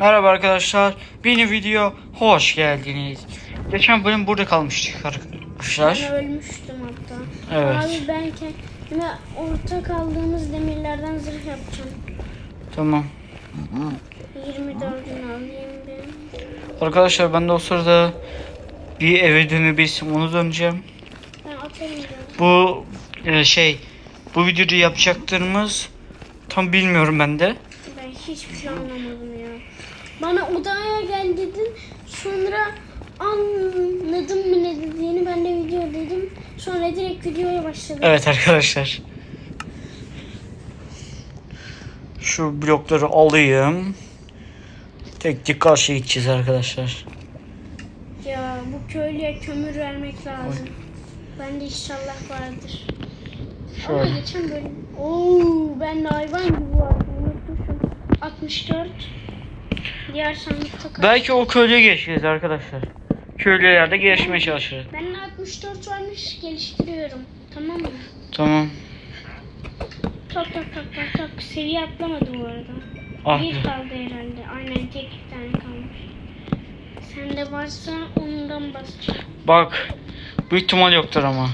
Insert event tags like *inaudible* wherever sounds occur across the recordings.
Merhaba arkadaşlar. Yeni video hoş geldiniz. Geçen bölüm burada kalmıştık arkadaşlar. Ben ölmüştüm hatta. Evet. Abi ben kendime orta kaldığımız demirlerden zırh yapacağım. Tamam. 24'ünü alayım bir. Arkadaşlar ben de o sırada bir eve dönebilsem onu döneceğim. Ben atarım. Bu e, şey bu videoda yapacaklarımız tam bilmiyorum ben de. Ben hiçbir şey anlamadım. Bana odaya gel dedin. Sonra anladım mı ne dediğini ben de video dedim. Sonra direkt videoya başladım. Evet arkadaşlar. Şu blokları alayım. Tek tek karşıya gideceğiz arkadaşlar. Ya bu köylüye kömür vermek lazım. Bende inşallah vardır. Ama Şöyle. geçen bölüm. Oo, ben de hayvan gibi vardım. Unutmuşum. 64. Diğer sandıkta kaç? Belki o köylüye geçeceğiz arkadaşlar. Köylülerde gelişmeye çalışırız. Ben de 64 varmış geliştiriyorum. Tamam mı? Tamam. Tak tak tak tak tak. Seviye atlamadı bu arada. Ah bir kaldı herhalde. Aynen tek bir tane kalmış. Sende varsa ondan basacağım. Bak. Büyük ihtimal yoktur ama.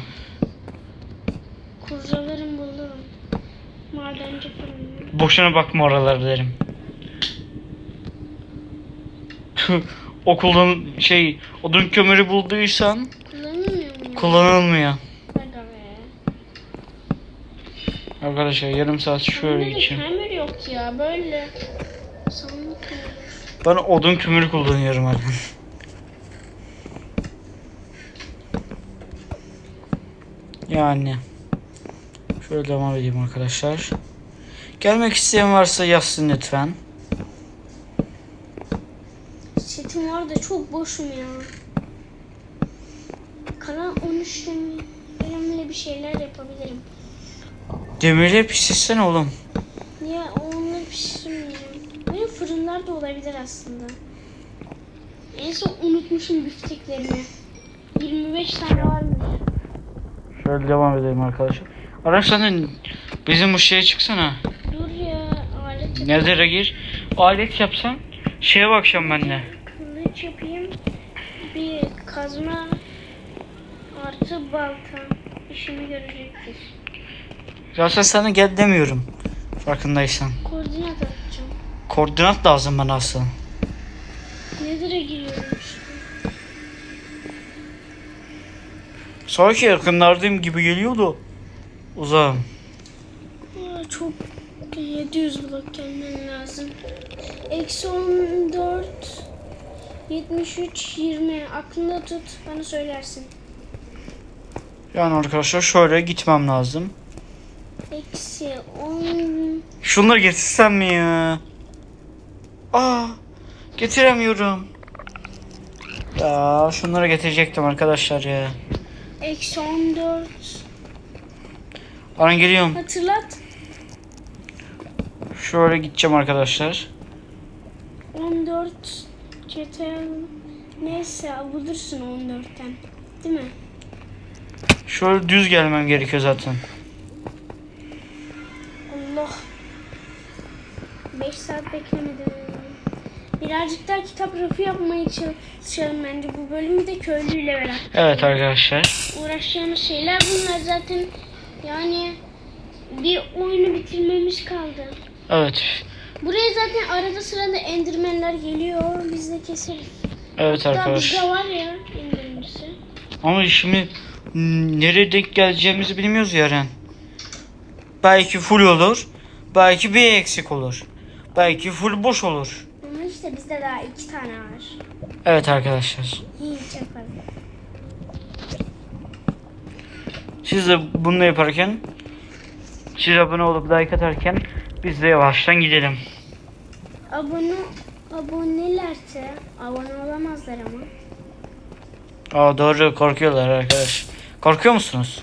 Kurcalarım bulurum. Madenci fırını. Boşuna bakma oralara derim. *laughs* Okuldan şey odun kömürü bulduysan Kullanılmıyor mu? kullanılmıyor. Aga be. Arkadaşlar yarım saat şöyle de geçeyim. kömür yok ya böyle. Sandık mı? Ben odun kömürü kullanıyorum hadi. Yani. Şöyle devam edeyim arkadaşlar. Gelmek isteyen varsa yazsın lütfen. Var da çok boşum ya. Kalan 13 demir. Önemli bir şeyler yapabilirim. Demiri pişirsene oğlum. Niye onları pişirmeyeceğim? Benim fırınlar da olabilir aslında. En son unutmuşum bifteklerimi. 25 tane varmış. Şöyle devam edelim arkadaşlar. Araç sen bizim bu şeye çıksana. Dur ya alet Nerede gir? Alet yapsan şeye bakacağım ben de. Kılıç yapayım. Bir kazma artı balta işimi görecektir. Zaten sana gel demiyorum. Farkındaysan. Koordinat atacağım. Koordinat lazım bana aslında. Nether'a giriyorum işte. Sanki yakınlardayım gibi geliyordu. Uzağım. Çok 700 blok gelmen lazım. Eksi 14 73 20 aklında tut bana söylersin. Yani arkadaşlar şöyle gitmem lazım. Eksi 10 Şunları getirsem mi ya? Aa, getiremiyorum. Ya şunları getirecektim arkadaşlar ya. eksi 14 Aran geliyorum. hatırlat Şöyle gideceğim arkadaşlar. 14 CTL neyse bulursun 14'ten değil mi? Şöyle düz gelmem gerekiyor zaten. Allah 5 saat beklemedim. Birazcık daha kitap rafı yapmaya çalışalım bence bu bölümü de köylüyle beraber. Evet arkadaşlar. uğraşacağımız şeyler bunlar zaten yani bir oyunu bitirmemiz kaldı. Evet. Buraya zaten arada sırada endirmenler geliyor. Biz de keseriz. Evet Daha arkadaş. bizde var ya endirmesi. Ama şimdi hmm, nereye denk geleceğimizi bilmiyoruz Yaren. Belki full olur. Belki bir eksik olur. Belki full boş olur. Ama işte bizde daha iki tane var. Evet arkadaşlar. Hiç yaparım. Siz de bunu yaparken siz abone olup like atarken biz de yavaştan gidelim. Abone abonelerse abone olamazlar ama. Aa doğru korkuyorlar arkadaş. Korkuyor musunuz?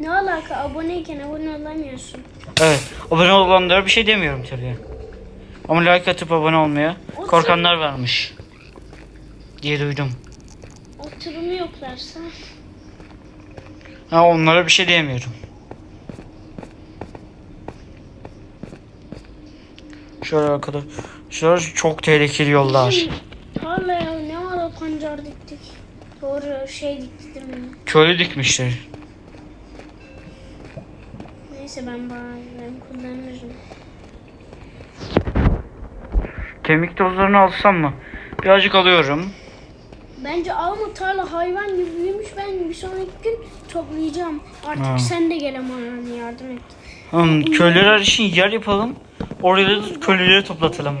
Ne alaka aboneyken abone olamıyorsun. Evet. Abone olanlara bir şey demiyorum tabii. Ama like atıp abone olmaya korkanlar varmış. Diye duydum. Oturumu yoklarsa. Ha onlara bir şey diyemiyorum. Şöyle arkadaş Şurası çok tehlikeli yollar. Bizim Tarlaya ne ara pancar diktik. Doğru şey mi? Köylü dikmişler. Neyse ben bazen kullanırım. Kemik tozlarını alsam mı? Birazcık alıyorum. Bence alma tarla hayvan gibi büyümüş. Ben bir sonraki gün toplayacağım. Artık Ha. sen de gel ama yardım et. Hmm, köylüler için yer yapalım. Oraya köylüleri toplatalım.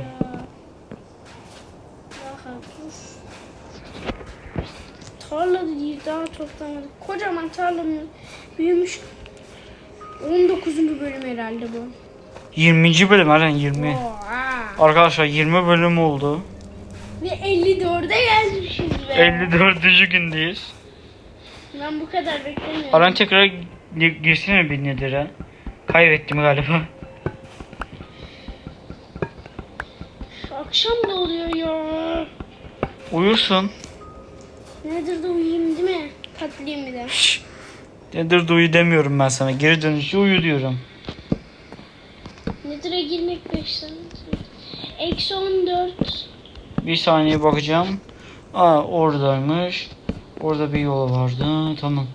Tarla değil daha toplamadık. Kocaman tarlamız büyümüş. 19. bölüm herhalde bu. 20. bölüm Eren 20. Oha. Arkadaşlar 20 bölüm oldu. Ve 54'e gelmişiz be. 54. gündeyiz. Ben bu kadar beklemiyorum. Eren tekrar gi- girsene bir nedir'e. Kaybettim galiba. Akşam da oluyor ya. Uyursun. Nedir de uyuyayım değil mi? Patlayayım bir de. Şşş. Nedir de uyu demiyorum ben sana. Geri dönüşü uyu diyorum. Nedir'e girmek 5 saat. Eksi 14. Bir saniye bakacağım. Aa oradaymış. Orada bir yol vardı. Tamam.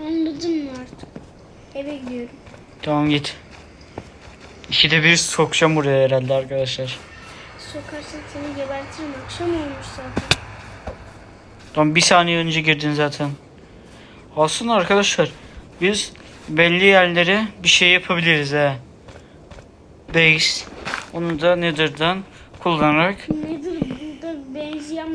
Anladım artık? Eve gidiyorum. Tamam git. İkide bir sokacağım buraya herhalde arkadaşlar. Sokarsan seni gebertirim. Akşam olmuş zaten. Tamam bir saniye önce girdin zaten. Aslında arkadaşlar biz belli yerlere bir şey yapabiliriz ha. Base. Onu da Nether'dan kullanarak Nedir burada benzeyen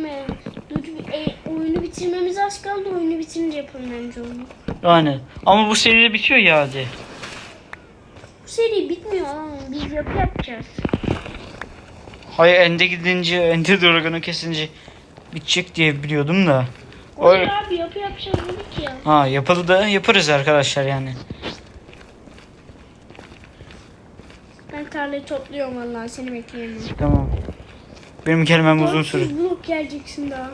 Dur e, oyunu bitirmemiz az kaldı. Oyunu bitirince yapalım bence onu. yani. Ama bu seride bitiyor ya hadi. Seri bitmiyor ama biz yapı yapacağız. Hayır Ende gidince Ende Dragon'u kesince bitecek diye biliyordum da. Hayır Öyle. abi yapı yapacağız dedik ya. Ha yapalı da yaparız arkadaşlar yani. Ben tarlayı topluyorum vallahi seni bekleyemiyorum. Tamam. Benim kelimem uzun 400 süre. blok geleceksin daha.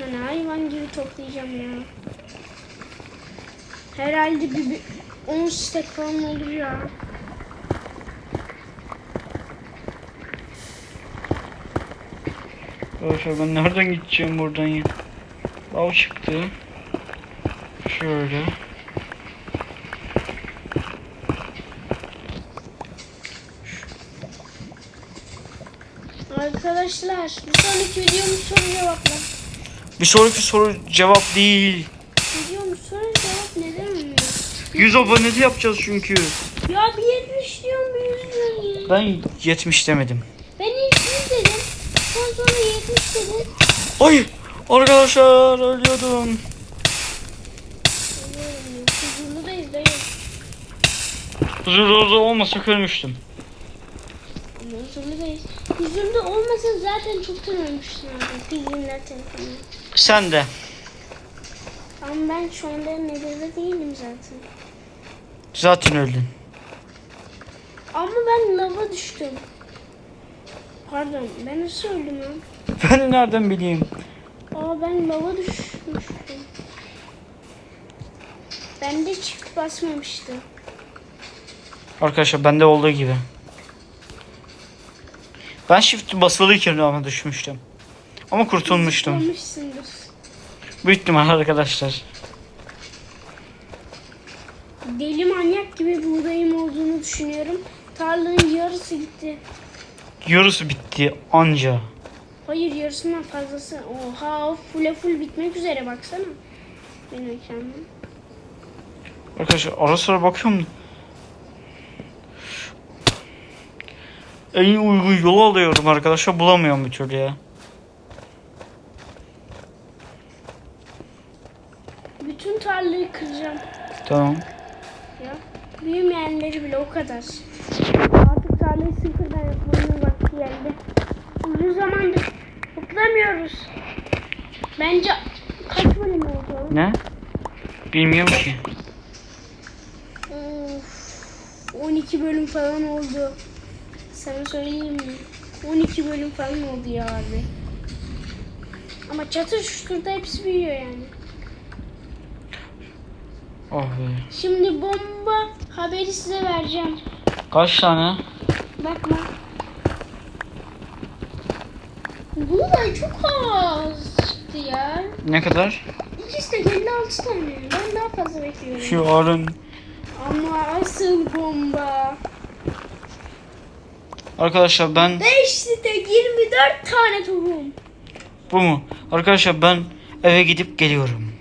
Yani hayvan gibi toplayacağım ya. Herhalde bir, bir 10 stack falan olur ya. Arkadaşlar ben nereden gideceğim buradan ya? Lav çıktı. Şöyle. Arkadaşlar bir sonraki videomuz soru cevapla. Bir sonraki soru cevap değil. 100 abonede yapacağız çünkü. Ya bir 70 diyorum bir 100 diyorum. Ben 70 demedim. Ben ilk 100 dedim. Sonra sonra 70 dedim. Ay arkadaşlar ölüyordum. Huzurludayız dayı. Huzurlu olmasa ölmüştüm. Huzurludayız. Huzurlu olmasa zaten çoktan ölmüşsün abi. Bilginler telefonu. Sen de. Ama ben şu anda nedirde değilim zaten. Zaten öldün. Ama ben lava düştüm. Pardon ben nasıl öldüm lan? *laughs* Ben nereden bileyim? Aa ben lava düşmüştüm. Bende çift basmamıştı. Arkadaşlar bende olduğu gibi. Ben shift basılıyken ama düşmüştüm. Ama kurtulmuştum. Zıplamışsındır. Büyük ihtimal arkadaşlar. Deli manyak gibi buğdayım olduğunu düşünüyorum. Tarlanın yarısı gitti. Yarısı bitti anca. Hayır yarısından fazlası. Oha full full bitmek üzere baksana. Benim ekranım. Arkadaşlar ara sıra bakıyorum. En uygun yolu alıyorum arkadaşlar bulamıyorum bir türlü ya. Bütün tarlayı kıracağım. Tamam. Büyümeyenleri bile o kadar. Artık tarlayı sıfırdan yapmanın vakti geldi. Uzun zamandır toplamıyoruz. Bence kaç bölüm oldu? Ne? Bilmiyorum ki. Of, 12 bölüm falan oldu. Sana söyleyeyim mi? 12 bölüm falan oldu ya abi. Ama çatır şurada hepsi büyüyor yani. Oh be. Şimdi bomba haberi size vereceğim. Kaç tane? Bakma. Bu da çok az çıktı ya. Ne kadar? İkisi de 56 tane. Ben daha fazla bekliyorum. Şu arın. Ama asıl bomba. Arkadaşlar ben 5 de 24 tane tohum. bu mu? Arkadaşlar ben eve gidip geliyorum.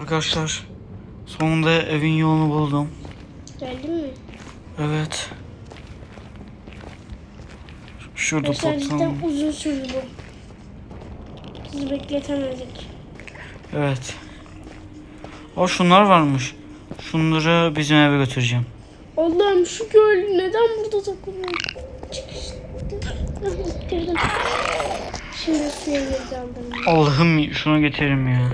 Arkadaşlar sonunda evin yolunu buldum. Geldin mi? Evet. Şurada cidden patron. uzun sürdü bu. Sizi bekletemedik. Evet. O şunlar varmış. Şunları bizim eve götüreceğim. Allah'ım şu göl neden burada takılıyor? Çıkıştı. Bitirdim. Şimdi suya gireceğim. Allah'ım şunu getiririm ya.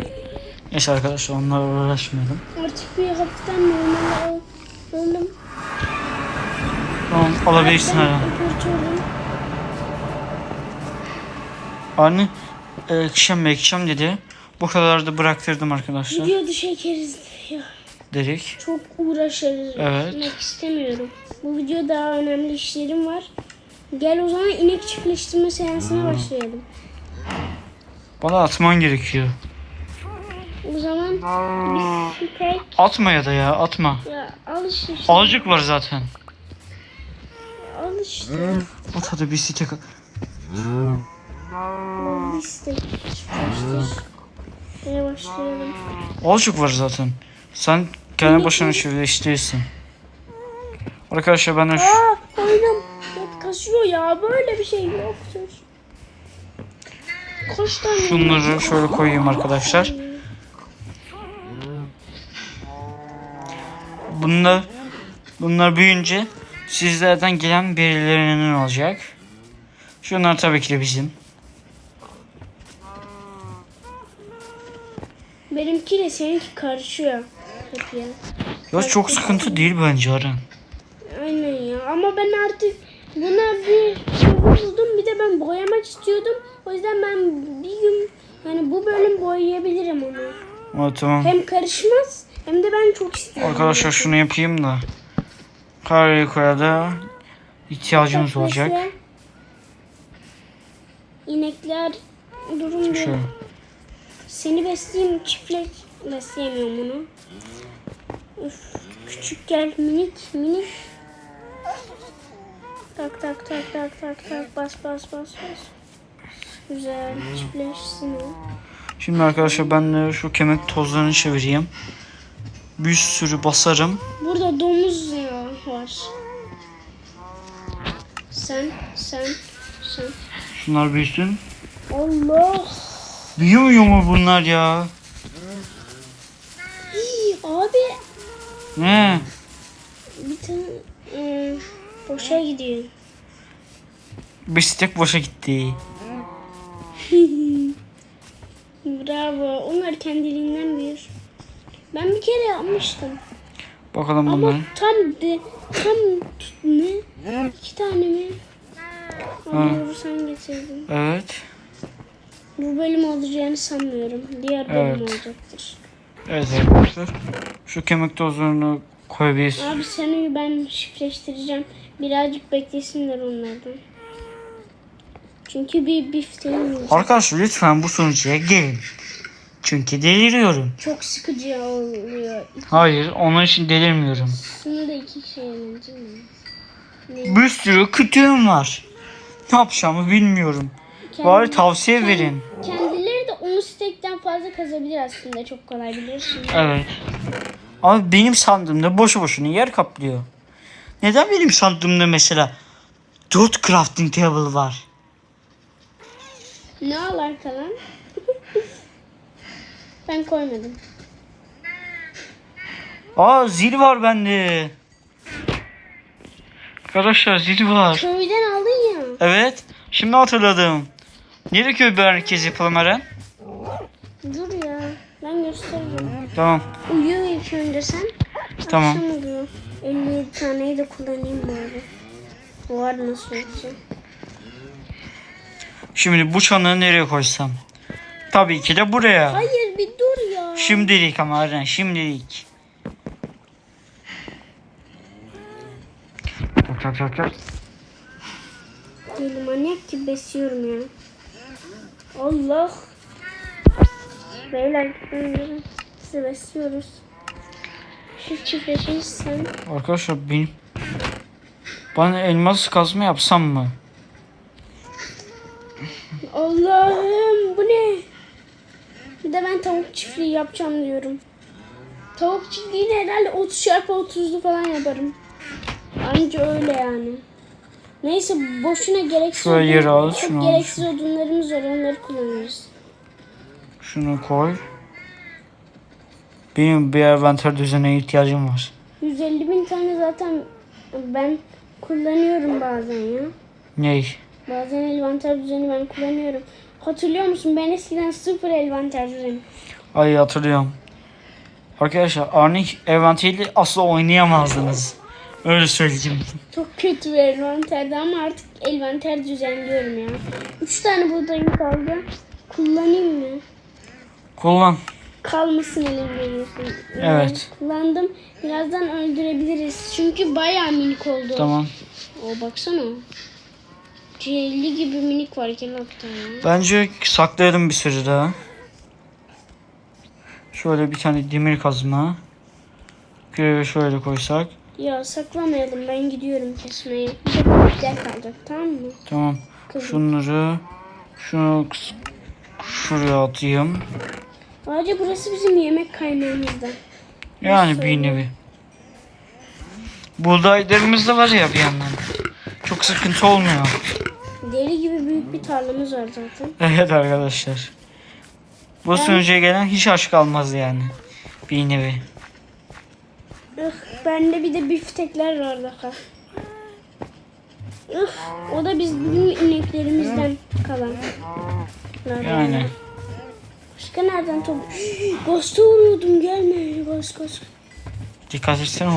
Neyse arkadaşlar onlarla uğraşmayalım. Artık bir hafiften normal oldum. Tamam alabilirsin hala. Anne ekşem ekşem dedi. Bu kadar da bıraktırdım arkadaşlar. Video çekeriz ya. Dedik. Çok uğraşırız. Evet. Gitmek istemiyorum. Bu video daha önemli işlerim var. Gel o zaman inek çiftleştirme seansına başlayalım. Bana atman gerekiyor. O zaman tek Atma ya da ya atma. ya al işte. Azıcık var zaten. Al işte. At hadi bir işte. Çiftleştir. Şeye başlayalım. Azıcık var zaten. Sen kendi başına çiftleştirirsin. Arkadaşlar ben de şu... Aa oyunum kasıyor ya. Böyle bir şey yoktur. Kaç tane? Şunları şöyle koyayım arkadaşlar. Bunlar bunlar büyüyünce sizlerden gelen birilerinin olacak. Şunlar tabii ki de bizim. Benimkiyle seninki karışıyor. Ya çok sıkıntı değil bence Aran. Aynen ya. Ama ben artık buna bir şey buldum. Bir de ben boyamak istiyordum. O yüzden ben bir gün yani bu bölüm boyayabilirim onu. Ama tamam. Hem karışmaz hem de ben çok istiyorum. Arkadaşlar şunu yapayım da. Harikaya da ihtiyacımız olacak. Bekle. İnekler durum Şöyle. diyor. Seni besleyeyim çiftlik besleyemiyorum bunu. Üf, küçük gel minik minik. Tak tak tak tak tak tak bas bas bas bas. Güzel çiftleşsin o. Şimdi arkadaşlar ben de şu kemik tozlarını çevireyim. Bir sürü basarım. Burada domuz ya var. Sen sen sen. Şunlar büyüsün. Allah. Büyümüyor mu bunlar ya? Hii, abi Ne? bir tane ıı, boşa gidiyor. Bir stek boşa gitti. Bravo. Onlar kendiliğinden büyür. Ben bir kere yapmıştım. Bakalım Ama bunları. tam de tam ne? İki tane mi? Abi sen getirdin. Evet. Bu bölüm olacağını sanmıyorum. Diğer bölüm Evet. olacaktır. Evet arkadaşlar. Şu kemik tozlarını koyabiliriz. Abi seni ben şifreştireceğim. Birazcık beklesinler onlardan. Çünkü bir bifteğim. Arkadaşlar lütfen bu sonuca gelin. Çünkü deliriyorum. Çok sıkıcı oluyor. Hayır onun için delirmiyorum. Şunu da iki kişiye mu? Bir sürü kütüğüm var. Ne yapacağımı bilmiyorum. Bari tavsiye Kend- verin. Kendileri de 10 stekten fazla kazabilir aslında. Çok kolay bilirsin. Evet. Ama benim sandığımda boşu boşuna yer kaplıyor. Neden benim sandığımda mesela 4 crafting table var? Ne alaka lan? ben koymadım. Aa zil var bende. Arkadaşlar zil var. Köyden aldın ya. Evet. Şimdi hatırladım. Nerede köy merkezi yapalım Eren? Dur ya. Ben gösteririm. Tamam. Uyuyor ilk önce sen. Tamam. Akşam oluyor. 57 taneyi de kullanayım bari. Var nasıl olsa. Şimdi bu çanı nereye koysam? Tabii ki de buraya. Hayır bir dur ya. Şimdilik ama Eren şimdilik. çat çat çat. Deli manyak gibi besliyorum ya. Allah. Beyler. Sizi besliyoruz. Şu çiftleşirsen. Arkadaşlar benim bana elmas kazma yapsam mı? Allah'ım bu ne? Bir de ben tavuk çiftliği yapacağım diyorum. Tavuk çiftliğini herhalde 30 çarpı 30'lu falan yaparım. Anca öyle yani. Neyse boşuna gereksiz Şuraya yeri al, çok şunu al, gereksiz odunlarımız var onları kullanırız. Şunu koy. Benim bir envanter düzenine ihtiyacım var. 150 bin tane zaten ben kullanıyorum bazen ya. Ney? Bazen envanter düzeni ben kullanıyorum. Hatırlıyor musun? Ben eskiden sıfır envanter düzeni. Ay hatırlıyorum. Arkadaşlar Arnik envanteriyle asla oynayamazdınız. Öyle söyleyeyim. Çok kötü bir envanterdi ama artık envanter düzenliyorum ya. Üç tane buğdayım kaldı. Kullanayım mı? Kullan. Kalmasın elimde diyorsun. Evet. Kullandım. Birazdan öldürebiliriz. Çünkü bayağı minik oldu. Tamam. O baksana. C50 gibi minik var hatta ya. Bence saklayalım bir süre daha. Şöyle bir tane demir kazma. Görevi şöyle koysak. Ya saklamayalım ben gidiyorum kesmeye. Bir de kalacak tamam mı? Tamam. Kızım. Şunları şunu şuraya atayım. Ayrıca burası bizim yemek kaynağımızda. Yani bir nevi. Buğdaylarımız da var ya bir yandan. Çok sıkıntı olmuyor. Deli gibi büyük bir tarlamız var zaten. *laughs* Evet arkadaşlar. Bu sunucuya gelen hiç aşk kalmaz yani. Bir nevi. Ih, bende bir de biftekler var daha. Ih, o da bizim ineklerimizden kalan. Yani. Başka nereden top? Ghost'a vuruyordum gelme. Ghost ghost. Dikkat etsene.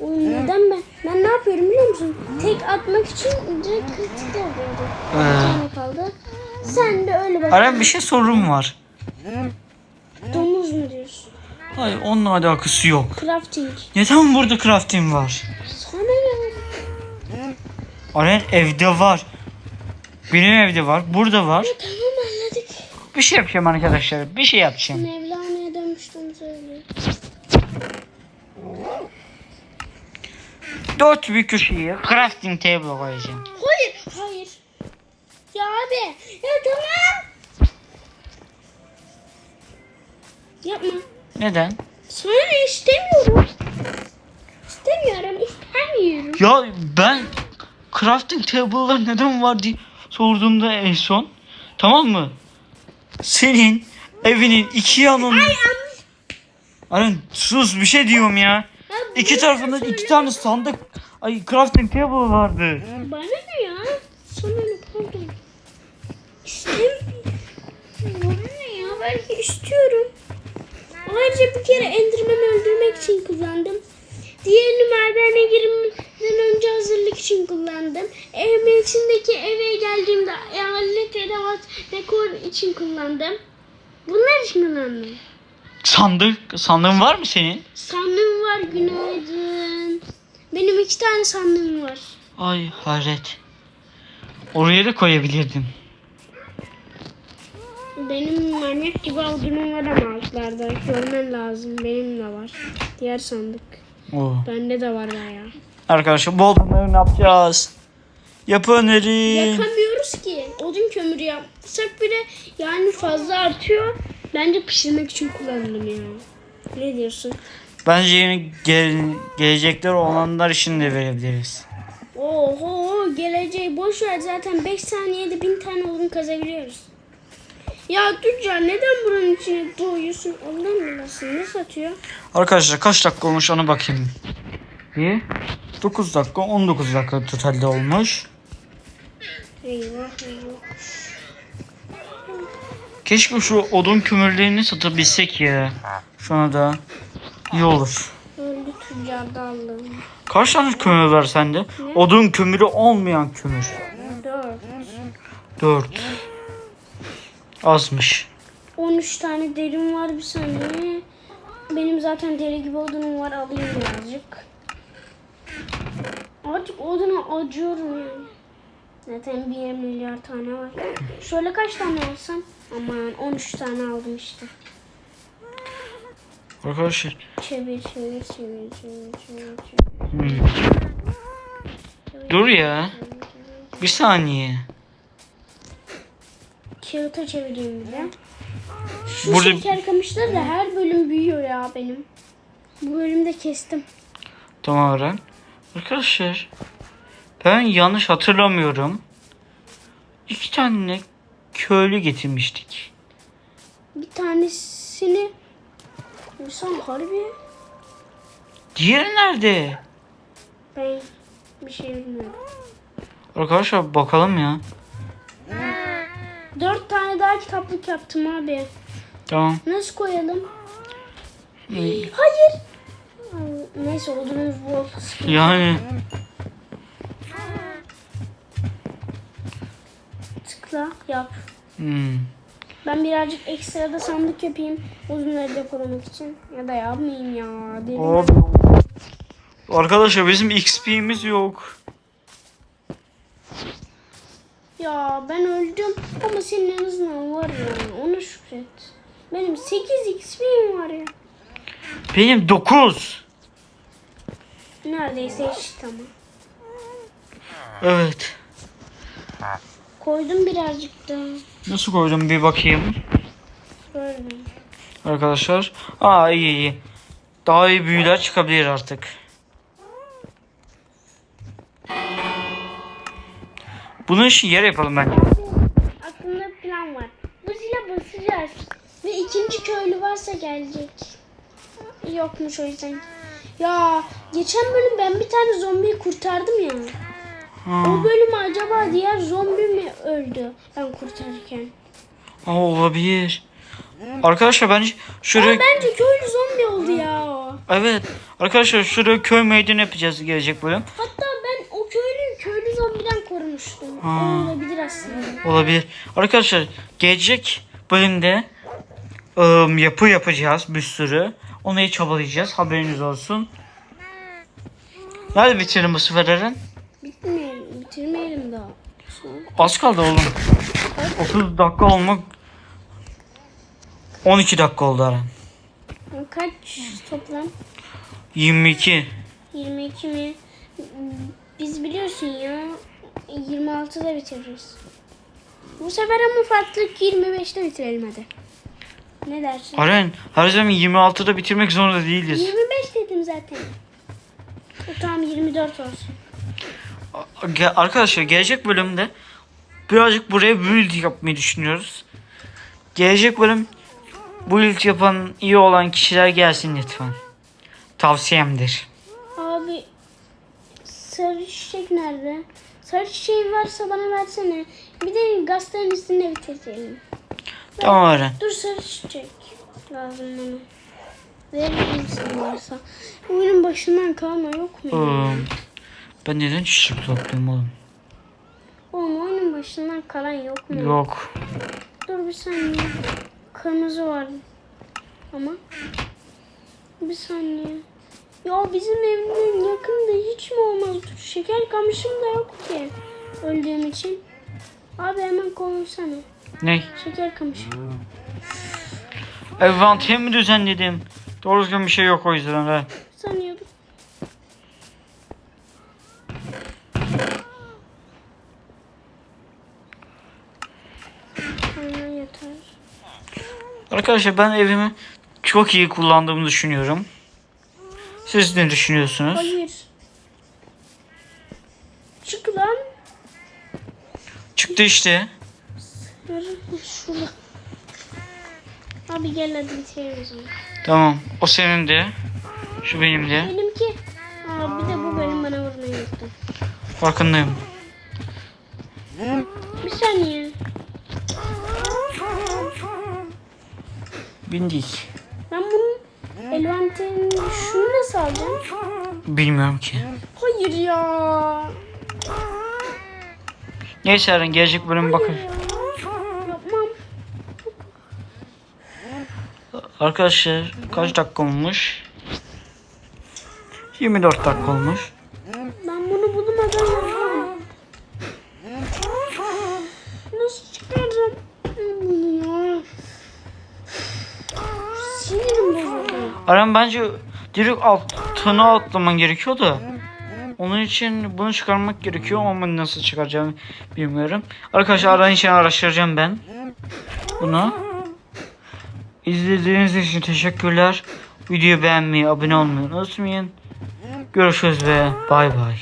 Oğlum neden ben? Ben ne yapıyorum biliyor musun? Tek atmak için direkt kritikte oluyordu. Bir tane kaldı. Sen de öyle bak. Aren bir şey sorun var. Domuz mu diyorsun? Hayır onunla alakası yok. Crafting. Neden burada crafting var? Sana ne? Aren evde var. Benim evde var. Burada var. Tamam anladık. Bir şey yapacağım arkadaşlar. Bir şey yapacağım. Mevlana'ya dönmüştüm söyleyeyim. Dört bir köşeye crafting table koyacağım. Hayır. Hayır. Ya abi. Ya tamam. Yapma. Neden? Sana ne istemiyorum. İstemiyorum. istemiyorum. Ya ben crafting table'lar neden var diye sorduğumda en son. Tamam mı? Senin evinin iki yanın... Aren sus bir şey diyorum ya. İki tarafında iki tane sandık. Ay crafting table vardı. Bana ne ya? Sana ne pardon. İstemiyorum. Bana ne ya? Belki istiyorum. Ayrıca bir kere Enderman'i öldürmek için kullandım. Diğerini madene girmeden önce hazırlık için kullandım. Evimin içindeki eve geldiğimde alet edevat dekor için kullandım. Bunlar için kullandım. Sandık, sandığın var mı senin? Sandığım var günaydın. Benim iki tane sandığım var. Ay hayret. Oraya da koyabilirdim. Benim manyak gibi aldığım var ama altlarda. Görmen lazım. Benim de var. Diğer sandık. Oo. Bende de var bayağı. Arkadaşlar odunları ne yapacağız? Yapı öneri. Yakamıyoruz ki. Odun kömürü yapsak bile yani fazla artıyor. Bence pişirmek için kullanalım ya. Ne diyorsun? Bence yeni gel gelecekler olanlar için de verebiliriz. Oho geleceği boş ver zaten 5 saniyede 1000 tane odun kazabiliyoruz. Ya Tüccar neden buranın içine doğuyorsun? Allah'ın belası ne satıyor? Arkadaşlar kaç dakika olmuş ona bakayım. Bir 9 dakika 19 dakika totalde olmuş. Eyvah eyvah. Keşke şu odun kömürlerini satabilsek ya. Şuna da iyi olur. Öldü Tüccar da Allah'ım. Kaç tane kömür var sende? Odun kömürü olmayan kömür. 4. 4. Azmış. 13 tane derim var bir saniye. Benim zaten deri gibi odunum var alayım birazcık. Artık oduna acıyorum yani. Zaten bir milyar tane var. Şöyle kaç tane alsam? Aman 13 tane aldım işte. Arkadaşlar. Çevir çevir çevir çevir çevir çevir. hmm. Dur ya. Bir saniye. Kağıta çevireyim bir de. Şu Burada- şeker kamışları da her bölüm büyüyor ya benim. Bu bölümde kestim. Tamam Eren. Arkadaşlar. Ben yanlış hatırlamıyorum. İki tane köylü getirmiştik. Bir tanesini insan harbi Diğeri nerede? ben bir şey bilmiyorum. Arkadaşlar bakalım ya. Dört tane daha kitaplık yaptım abi. Tamam. Nasıl koyalım? Hmm, Hayır. Ay, Neyse odunumuz bol. Yani Tıkla yap. hmm. Ben birazcık ekstra da sandık yapayım. Uzunları depolamak için. Ya da yapmayayım ya. Abi. Arkadaşlar bizim XP'miz yok. Ya ben öldüm ama senin en azından var ya. Ona şükret. Benim 8 XP'm var ya. Benim 9. Neredeyse eşit ama. Evet. Koydum birazcık da. Nasıl koydum bir bakayım. Böyle. Arkadaşlar. Aa iyi iyi. Daha iyi büyüler çıkabilir artık. Bunu işi yere yapalım bence. Aklımda plan var. Bu zile basacağız. Ve ikinci köylü varsa gelecek. Yokmuş o yüzden. Ya geçen bölüm ben bir tane zombiyi kurtardım ya. Ha. O bölüm acaba diğer zombi mi öldü ben kurtarırken? Aa, olabilir. Arkadaşlar bence şuraya... Ama bence köylü zombi oldu ya o. Evet. Arkadaşlar şuraya köy meydanı yapacağız gelecek bölüm. Hatta ben o köylü köylü zombiden korumuştum. Ha. O olabilir aslında. Olabilir. Arkadaşlar gelecek bölümde ım, yapı yapacağız bir sürü. Onu iyi çabalayacağız. Haberiniz olsun. Nerede bitirelim bu sefer Eren? Bitmeyelim, bitirmeyelim daha. Az kaldı oğlum. 30 dakika olmak 12 dakika oldu Eren. Kaç toplam? 22. 22 mi? Biz biliyorsun ya 26'da bitiririz. Bu sefer ama farklılık 25'te bitirelim hadi. Ne dersin? Eren her zaman 26'da bitirmek zorunda değiliz. 25 dedim zaten. O tamam 24 olsun. Arkadaşlar gelecek bölümde birazcık buraya build yapmayı düşünüyoruz. Gelecek bölüm build yapan iyi olan kişiler gelsin lütfen. Tavsiyemdir. Abi sarı çiçek nerede? Sarı çiçeğin varsa bana versene. Bir de gazetenin üstünde bitirelim. Tamam Eren. Dur sarı çiçek lazım bana. Veririm sana varsa. Oyunun başından kalma yok mu? ya? Ben neden çiçek topluyorum oğlum? Oğlum oyunun başından kalan yok mu? Yok. Dur bir saniye. Kırmızı var. Ama. Bir saniye. Ya bizim evin yakında hiç mi olmaz? Şeker kamışım da yok ki. Öldüğüm için. Abi hemen konuşsana. Ne? Şeker kamışı. Envanteri düzenledim? Doğru düzgün bir şey yok o yüzden. Eren. Bir saniye dur. Aynen yeter. Arkadaşlar ben evimi çok iyi kullandığımı düşünüyorum. Siz ne düşünüyorsunuz? Hayır. Çık lan. Çıktı işte. Abi gel hadi bitirelim. Tamam. O senin de. Şu benim de. Benimki. Aa, bir de bu bölüm bana vurmayı unuttum. Farkındayım. Bir saniye. Bindik. Ben bunun elvanterini şunu nasıl alacağım? Bilmiyorum ki. Hayır ya. Neyse Eren gelecek bölüm bakın. Ya. Yapmam. Arkadaşlar kaç dakika olmuş? 24 dakika olmuş. Ben bunu bulup Aram bence direkt altına atlaman gerekiyor da. Onun için bunu çıkarmak gerekiyor ama nasıl çıkaracağımı bilmiyorum. Arkadaşlar aran için araştıracağım ben. Bunu. İzlediğiniz için teşekkürler. Videoyu beğenmeyi, abone olmayı unutmayın. Görüşürüz ve bay bay.